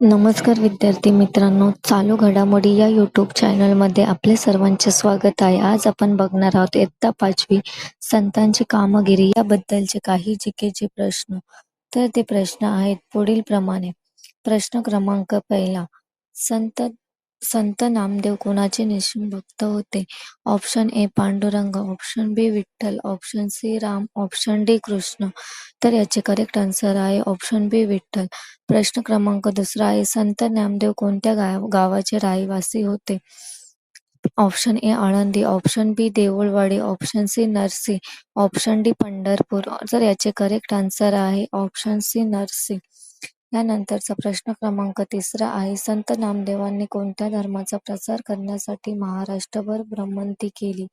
नमस्कार विद्यार्थी मित्रांनो चालू घडामोडी या युट्यूब चॅनलमध्ये आपले सर्वांचे स्वागत आहे. आज आपण बघणार आहोत इयत्ता पाचवी संतांची कामगिरी याबद्दलचे काही जिकेचे प्रश्न. तर ते प्रश्न आहेत पुढील प्रमाणे प्रश्न क्रमांक पहिला संत संत नामदेव कोणाचे निश्चित भक्त होते? Option A Pandurang. Option B Vitthal. Option C Ram. Option D Krishna. तर याचे करेक्ट आन्सर आहे ऑप्शन बी विठ्ठल. प्रश्न क्रमांक दुसरा आहे संत नामदेव कोणत्या गावाचे रहिवासी होते? Option A Alandi. Option B Deulwadi. Option C Narsi. Option D Pandharpur. तर याचे करेक्ट आन्सर आहे ऑप्शन सी नरसी. यानंतरचा प्रश्न क्रमांक तिसरा आहे. संत नामदेवांनी कोणत्या धर्माचा प्रसार करण्यासाठी महाराष्ट्रभर भ्रमंती केली?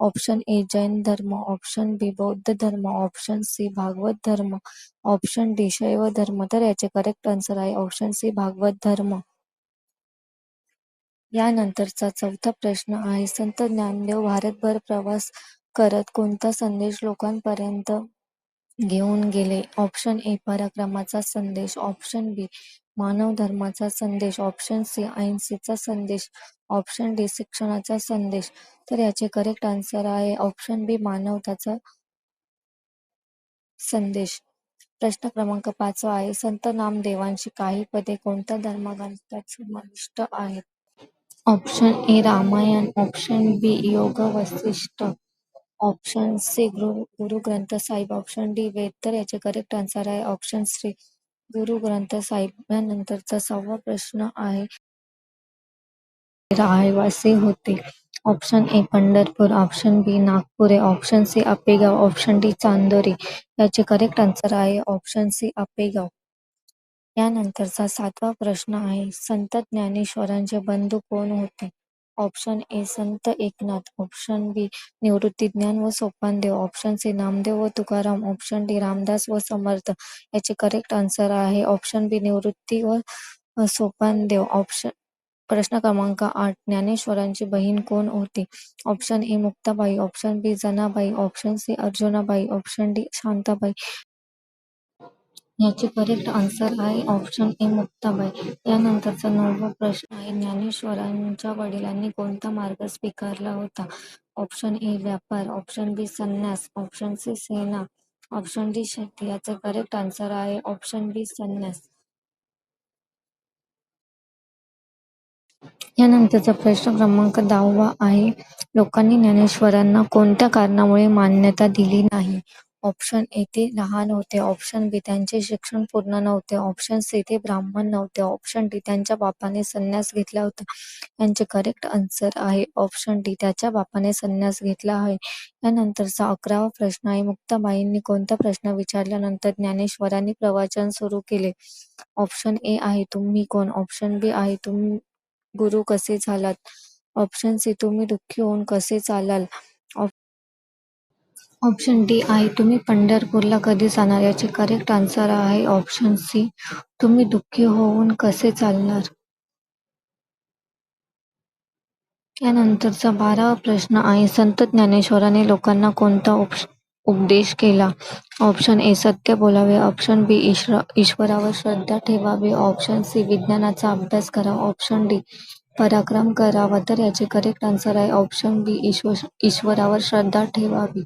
ऑप्शन ए जैन धर्म. ऑप्शन बी बौद्ध धर्म. ऑप्शन सी भागवत धर्म. ऑप्शन डी शैव धर्म. तर याचे करेक्ट आन्सर आहे ऑप्शन सी भागवत धर्म. यानंतरचा चौथा प्रश्न आहे. संत ज्ञानदेव भारतभर प्रवास करत कोणता संदेश लोकांपर्यंत घेऊन गेले. ऑप्शन ए पराक्रमाचा संदेश. ऑप्शन बी मानव धर्माचा संदेश. ऑप्शन सी अहिंसेचा संदेश. ऑप्शन डी शिक्षणाचा संदेश. तर याचे करेक्ट आन्सर आहे. ऑप्शन बी मानवताचा संदेश. प्रश्न क्रमांक पाचवा आहे. संत नामदेवांची काही पदे कोणत्या धर्मग्रंथात समाविष्ट आहेत? Option A Ramayan. Option B Yoga Vasistha option C Guru Guru Granth Sahib. Option D वेद तर याचे करेक्ट आन्सर आहे. ऑप्शन सी गुरु ग्रंथ साहिब यानंतरचा सहावा प्रश्न आहे. रहिवासी होते. Option A Pandharpur. Option B Nagpure. Option C Apegaon. Option D Chandori. याचे करेक्ट आन्सर आहे. Option C Apegaon. यानंतरचा सातवा प्रश्न आहे. संत ज्ञानेश्वरांचे बंधू कोण होते? ऑप्शन ए संत एकनाथ. ऑप्शन बी निवृत्ती ज्ञान व सोपानदेव. ऑप्शन सी नामदेव व तुकाराम. ऑप्शन डी रामदास व समर्थ. याचे करेक्ट आन्सर आहे. ऑप्शन बी निवृत्ती व सोपानदेव. ऑप्शन प्रश्न क्रमांक आठ ज्ञानेश्वरांची बहीण कोण होती? Option A Muktabai. Option B Janabai. Option C Arjunabai. Option D Shantabai. याचे करेक्ट आन्सर आहे ऑप्शन ए मुक्ताबाई. यानंतरचा नववा प्रश्न आहे ज्ञानेश्वरांच्या वडिलांनी कोणता मार्ग स्वीकारला होता? ऑप्शन ए व्यापार. ऑप्शन बी संन्यास. ऑप्शन सी सेना. ऑप्शन डी शेती. याचे करेक्ट आन्सर आहे ऑप्शन बी संन्यास. यानंतरचा प्रश्न क्रमांक दहावा आहे. लोकांनी ज्ञानेश्वरांना कोणत्या कारणामुळे मान्यता दिली नाही? ऑप्शन येथे लहान होते. ऑप्शन बी त्यांचे शिक्षण पूर्ण नव्हते. ऑप्शन सी ते ब्राह्मण नव्हते. ऑप्शन डी त्यांच्या बापाने संन्यास घेतला होता. यांचे करेक्ट आन्सर आहे. ऑप्शन डी त्याच्या बापाने संन्यास घेतला आहे. यानंतरचा अकरावा प्रश्न आहे. मुक्ताबाईंनी कोणता प्रश्न विचारल्यानंतर ज्ञानेश्वरांनी प्रवचन सुरू केले? ऑप्शन ए आहे तुम्ही कोण? ऑप्शन बी आहे तुम्ही गुरु कसे झालात? ऑप्शन सी तुम्ही दुःखी होऊन कसे चालाल? ऑप्शन डी आहे. तुम्ही पंढरपूरला कधी जाणार? याचे करेक्ट आन्सर आहे ऑप्शन सी. तुम्ही दुःखी होऊन कसे चालणार? यानंतरचा बारावा प्रश्न आहे. संत ज्ञानेश्वराने लोकांना कोणता उपदेश केला? ऑप्शन ए सत्य बोलावे. ऑप्शन बी ईश्वर ईश्वरावर श्रद्धा ठेवावी. ऑप्शन सी विज्ञानाचा अभ्यास करा. ऑप्शन डी पराक्रम करावा. तर याचे करेक्ट आन्सर आहे. ऑप्शन बी ईश्वर ईश्वरावर श्रद्धा ठेवावी.